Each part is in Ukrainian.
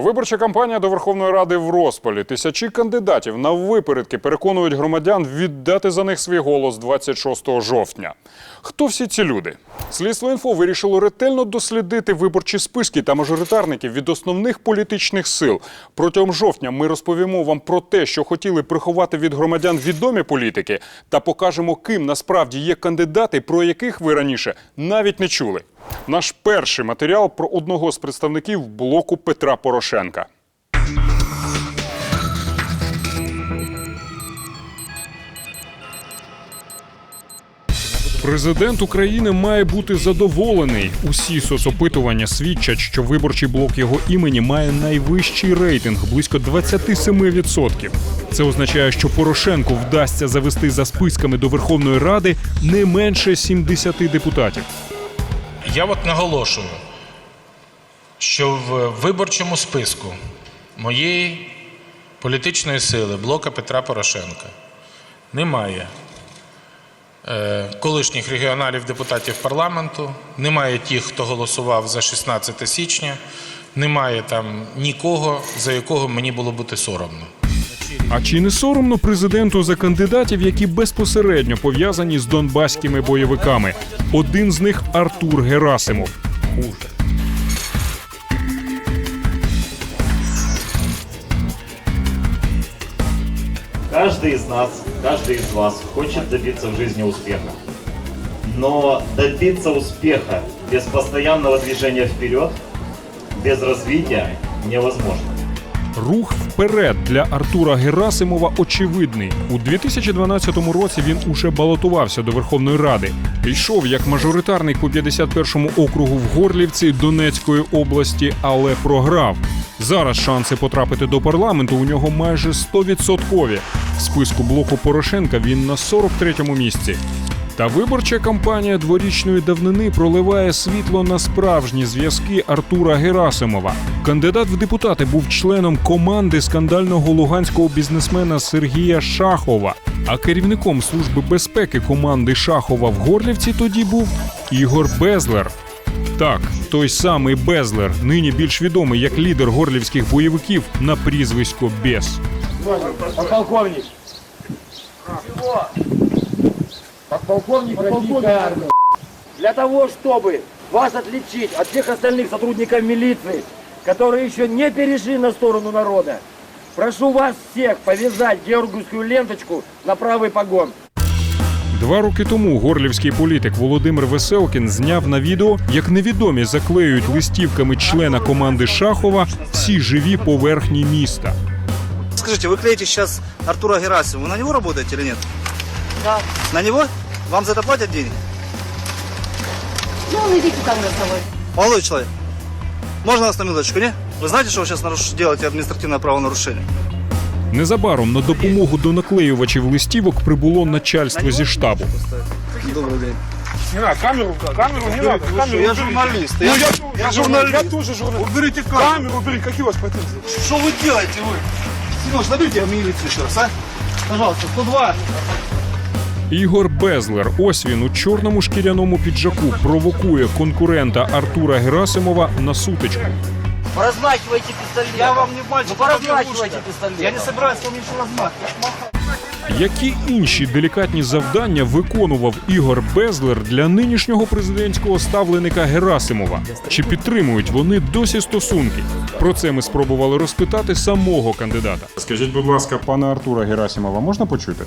Виборча кампанія до Верховної Ради в розпалі. Тисячі кандидатів на випередки переконують громадян віддати за них свій голос 26 жовтня. Хто всі ці люди? Слідство інфо вирішило ретельно дослідити виборчі списки та мажоритарників від основних політичних сил. Протягом жовтня ми розповімо вам про те, що хотіли приховати від громадян відомі політики, та покажемо, ким насправді є кандидати, про яких ви раніше навіть не чули. Наш перший матеріал про одного з представників блоку Петра Порошенка. Президент України має бути задоволений. Усі соцопитування свідчать, що виборчий блок його імені має найвищий рейтинг близько 27%. Це означає, що Порошенку вдасться завести за списками до Верховної Ради не менше 70 депутатів. Я от наголошую, що в виборчому списку моєї політичної сили блока Петра Порошенка немає колишніх регіоналів депутатів парламенту, немає тих, хто голосував за 16 січня, немає там нікого, за якого мені було бути соромно. А чи не соромно президенту за кандидатів, які безпосередньо пов'язані з донбаськими бойовиками? Один з них Артур Герасимов. Каждый из нас, каждый из вас хочет добиться в жизни успеха. Но добиться успеха без постоянного движения вперед, без развития невозможно. Рух вперед для Артура Герасимова очевидний. У 2012 році він уже балотувався до Верховної Ради. Йшов як мажоритарник по 51-му округу в Горлівці Донецької області, але програв. Зараз шанси потрапити до парламенту у нього майже 100%. В списку блоку Порошенка він на 43-му місці. Та виборча кампанія дворічної давнини проливає світло на справжні зв'язки Артура Герасимова. Кандидат в депутати був членом команди скандального луганського бізнесмена Сергія Шахова. А керівником служби безпеки команди Шахова в Горлівці тоді був Ігор Безлер. Так, той самий Безлер, нині більш відомий як лідер горлівських бойовиків на прізвисько Бес. Подполковник. Подполковник Российской армии. Для того, чтобы вас отличить от всех остальных сотрудников милиции, которые еще не перешли на сторону народа, прошу вас всех повязать георгиевскую ленточку на правый погон. Два роки тому горлівський політик Володимир Веселкін зняв на відео, як невідомі заклеюють листівками члена команди Шахова всі живі поверхні міста. Скажите, вы клеите сейчас Артура Герасимова. Вы на него работаете или нет? Да. На него? Вам за это платят денег? Ну, он идите там голосовать. Молодой человек, можно вас на минуточку, не? Вы знаете, что вы сейчас наруш- делаете административное правонарушение? Незабаром на допомогу до наклеювачів листівок прибуло начальство зі штабу. Добрый день. Не надо, камеру, камеру не надо. Камеру я уберите. журналист, Ну, я- я, я я журналист. Я тоже журналист. Уберите камеру. Камеру убери, какие у вас претензии? Что вы делаете вы? Сереж, наберите милицию еще раз, а? Пожалуйста, 102. Ігор Безлер, ось він у чорному шкіряному піджаку провокує конкурента Артура Герасимова на сутичку. Поразмахивайте пистолет. Я вам не мальчик, Ну, поразмахивайте пистолет. Я не собираюсь вам ничего размахивать. Які інші делікатні завдання виконував Ігор Безлер для нинішнього президентського ставленика Герасимова? Чи підтримують вони досі стосунки? Про це ми спробували розпитати самого кандидата. Скажіть, будь ласка, пана Артура Герасимова можна почути?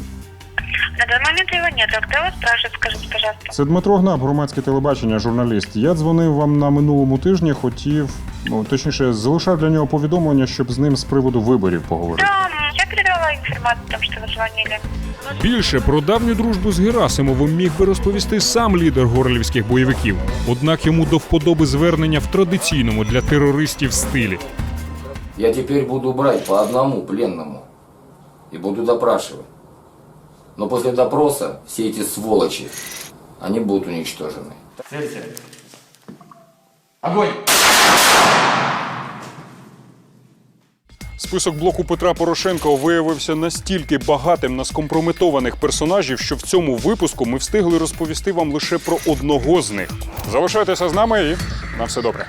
На данный момент его нет. А кто вас спрашивает, скажите, пожалуйста? Це Дмитро Гнаб, громадське телебачення, журналіст. Я дзвонив вам на минулому тижні, хотів, ну точніше, залишав для нього повідомлення, щоб з ним з приводу виборів поговорити. Да, я передала информацию о том, что вы звонили. Більше про давню дружбу з Герасимовим міг би розповісти сам лідер горлівських бойовиків. Однак йому до вподоби звернення в традиційному для терористів стилі. Я теперь буду брать по одному пленному и буду допрашивать. Но после допроса все эти сволочи, они будут уничтожены. Список блоку Петра Порошенка виявився настільки багатим на скомпрометованих персонажів, що в цьому випуску ми встигли розповісти вам лише про одного з них. Залишайтеся з нами і на все добре.